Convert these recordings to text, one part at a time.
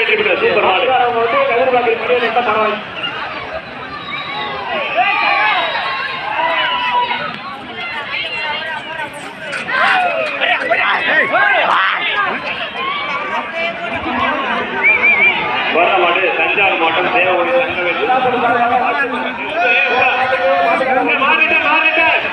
அப்படி முடியல பரவாயில்லை வர மாட்டு தஞ்சாவூர் மாவட்டம் தேவகுடி தங்கவேல் மாறிட்டேன். மாறிட்டேன்.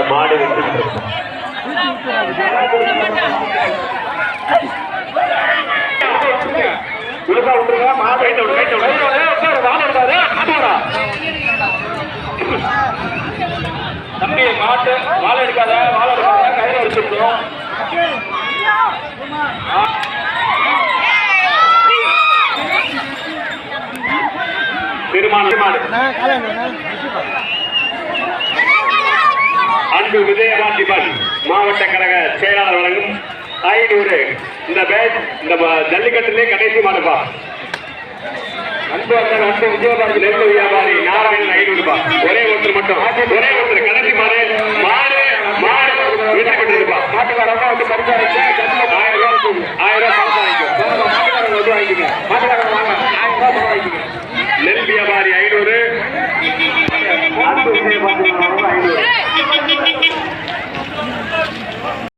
மாடு மாடு வெற்றி பெற்றது. விட்டுருங்க, மாடு கைட்ட விடு, கைட்ட விடு. உட்காரு, வாழ விடாத, மாட்டுவாடா. தம்பி மாட்டு வாழை எடுக்காத வாழை எடுக்காத கையில வச்சுருக்கோம் திருமான் மாடு அன்பு விஜயபாசிபன் மாவட்ட கழக செயலாளர் வழங்கும் ஐநூறு. இந்த பேட் இந்த ஜல்லிக்கட்டிலே கடைசி மாடுப்பா அன்பு அண்ணன் அன்பு விஜயபாசி நெல் வியாபாரி நாராயணன் ஐநூறு ரூபாய் ஒரே ஒருத்தர் மட்டும். ஒரே ஒருத்தர் கடைசி மாடு.